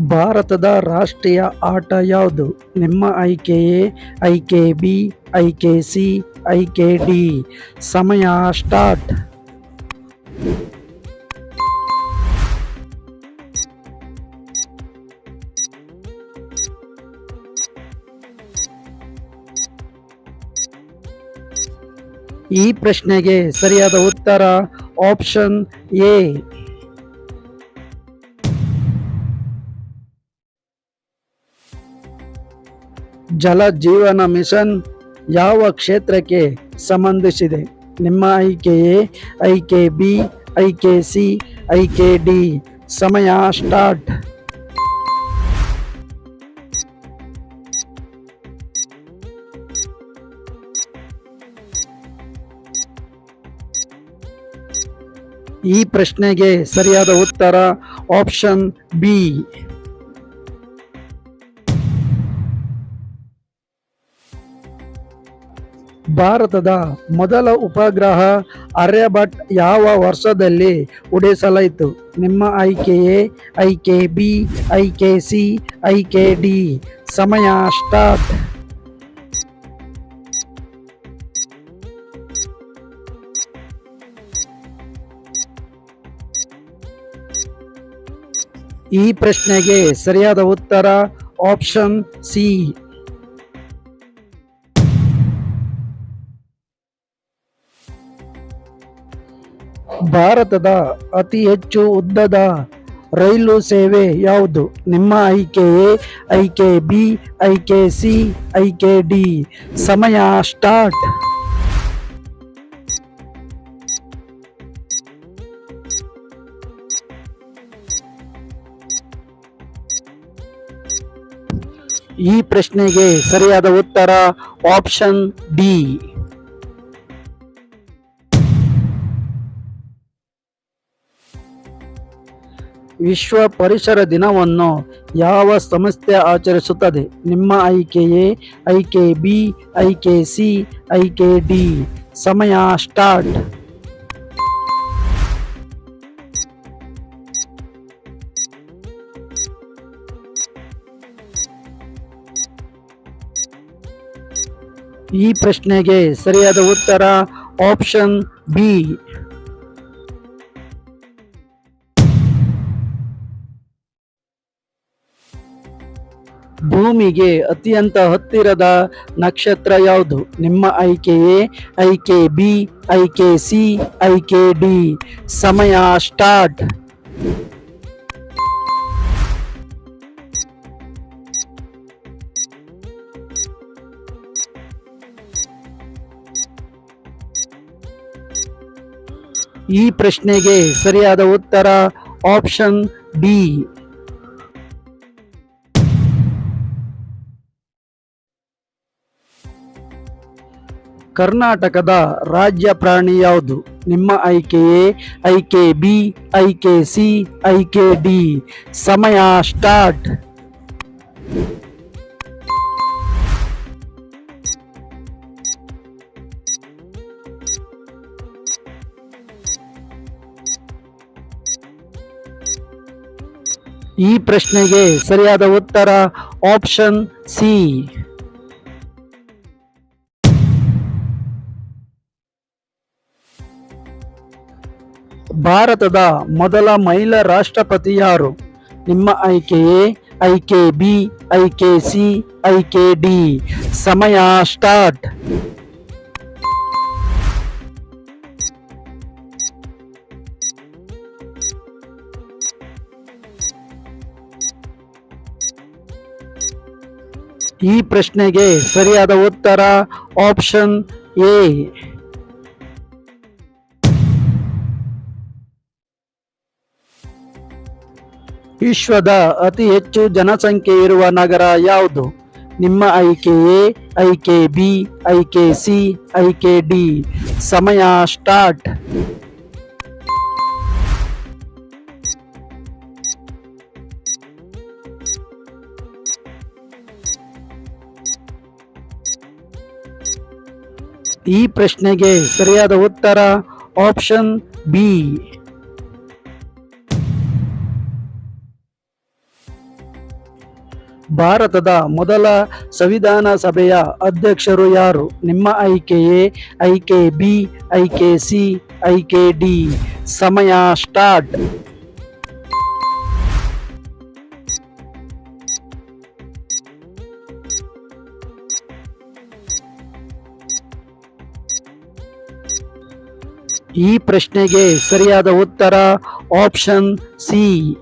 ಭಾರತದ ರಾಷ್ಟ್ರೀಯ ಆಟ ಯಾವುದು? ನಿಮ್ಮ ಆಯ್ಕೆಯೇ ಐಕೆ ಬಿ ಐಕೆ ಸಿ ಐಕೆ ಡಿ ಸಮಯ ಸ್ಟಾರ್ಟ್. ಈ ಪ್ರಶ್ನೆಗೆ ಸರಿಯಾದ ಉತ್ತರ ಆಪ್ಷನ್ ಎ. ಜಲ ಜೀವನ ಮಿಷನ್ ಯಾವ ಕ್ಷೇತ್ರಕ್ಕೆ ಸಂಬಂಧಿಸಿದೆ? ನಿಮ್ಮ ಆಯ್ಕೆಯೇ ಐಕೆ ಬಿ ಐಕೆ ಸಿ ಐಕೆ ಡಿ ಸಮಯ ಸ್ಟಾರ್ಟ್. ಈ ಪ್ರಶ್ನೆಗೆ ಸರಿಯಾದ ಉತ್ತರ ಆಪ್ಷನ್ ಬಿ. ಭಾರತದ ಮೊದಲ ಉಪಗ್ರಹ ಆರ್ಯಭಟ್ ಯಾವ ವರ್ಷದಲ್ಲಿ ಉಡಿಸಲಾಯಿತು? ನಿಮ್ಮ ಆಯ್ಕೆಯೇ ಐಕೆ ಬಿ, ಐಕೆ ಸಿ, ಐಕೆ ಡಿ. ಸಮಯ ಸ್ಟಾರ್ಟ್. ಈ ಪ್ರಶ್ನೆಗೆ ಸರಿಯಾದ ಉತ್ತರ ಆಪ್ಷನ್ ಸಿ. ಭಾರತದ ಅತಿ ಹೆಚ್ಚು ಉದ್ದದ ರೈಲು ಸೇವೆ ಯಾವುದು? ನಿಮ್ಮ ಆಯ್ಕೆಯೇ ಐಕೆ ಬಿ ಐಕೆ ಸಿ ಐಕೆ ಡಿ ಸಮಯ ಸ್ಟಾರ್ಟ್. ಈ ಪ್ರಶ್ನೆಗೆ ಸರಿಯಾದ ಉತ್ತರ ಆಪ್ಷನ್ ಡಿ. ವಿಶ್ವ ಪರಿಸರ ದಿನವನ್ನು ಯಾವ ಸಂಸ್ಥೆ ಆಚರಿಸುತ್ತದೆ? ನಿಮ್ಮ ಆಯ್ಕೆಯೇ? ಐಕೆ ಬಿ ಐಕೆ ಸಿ ಐಕೆ ಡಿ. ಸಮಯ ಸ್ಟಾರ್ಟ್. ಈ ಪ್ರಶ್ನೆಗೆ ಸರಿಯಾದ ಉತ್ತರ ಆಪ್ಷನ್ ಬಿ. ಭೂಮಿಗೆ ಅತ್ಯಂತ ಹತ್ತಿರದ ನಕ್ಷತ್ರ ಯಾವುದು? ನಿಮ್ಮ ಆಯ್ಕೆಯೇ ಐಕೆ ಬಿ ಐಕೆ ಸಿ ಐಕೆ ಡಿ ಸಮಯ ಸ್ಟಾರ್ಟ್. ಈ ಪ್ರಶ್ನೆಗೆ ಸರಿಯಾದ ಉತ್ತರ ಆಪ್ಷನ್ ಬಿ. ಕರ್ನಾಟಕದ ರಾಜ್ಯ ಪ್ರಾಣಿ ಯಾವುದು? ನಿಮ್ಮ ಆಯ್ಕೆಯೇ ಐಕೆ ಬಿ, ಐಕೆ ಸಿ, ಐಕೆ ಡಿ. ಸಮಯ ಸ್ಟಾರ್ಟ್. ಈ ಪ್ರಶ್ನೆಗೆ ಸರಿಯಾದ ಉತ್ತರ ಆಪ್ಷನ್ ಸಿ. ಭಾರತದ ಮೊದಲ ಮಹಿಳಾ ರಾಷ್ಟ್ರಪತಿ ಯಾರು? ನಿಮ್ಮ ಆಯ್ಕೆಯೇ ಐಕೆ ಬಿ ಐಕೆ ಸಿ ಐಕೆ ಡಿ ಸಮಯ ಸ್ಟಾರ್ಟ್. ಈ ಪ್ರಶ್ನೆಗೆ ಸರಿಯಾದ ಉತ್ತರ ಆಪ್ಷನ್ ಎ. ವಿಶ್ವದ ಅತಿ ಹೆಚ್ಚು ಜನಸಂಖ್ಯೆ ಇರುವ ನಗರ ಯಾವುದು? ನಿಮ್ಮ ಆಯ್ಕೆ ಎ ಐಕೆ ಬಿ ಐಕೆ ಸಿ ಐಕೆ ಡಿ. ಸಮಯ ಸ್ಟಾರ್ಟ್. ಈ ಪ್ರಶ್ನೆಗೆ ಸರಿಯಾದ ಉತ್ತರ ಆಪ್ಷನ್ ಬಿ. ಭಾರತದ ಮೊದಲ ಸಂವಿಧಾನ ಸಭೆಯ ಅಧ್ಯಕ್ಷರು ಯಾರು? ನಿಮ್ಮ ಆಯ್ಕೆ ಎ ಆಯ್ಕೆ ಬಿ, ಐಕೆ ಸಿ, ಐಕೆ ಡಿ. ಸಮಯ ಸ್ಟಾರ್ಟ್. ಈ ಪ್ರಶ್ನೆಗೆ ಸರಿಯಾದ ಉತ್ತರ ಆಪ್ಷನ್ ಸಿ.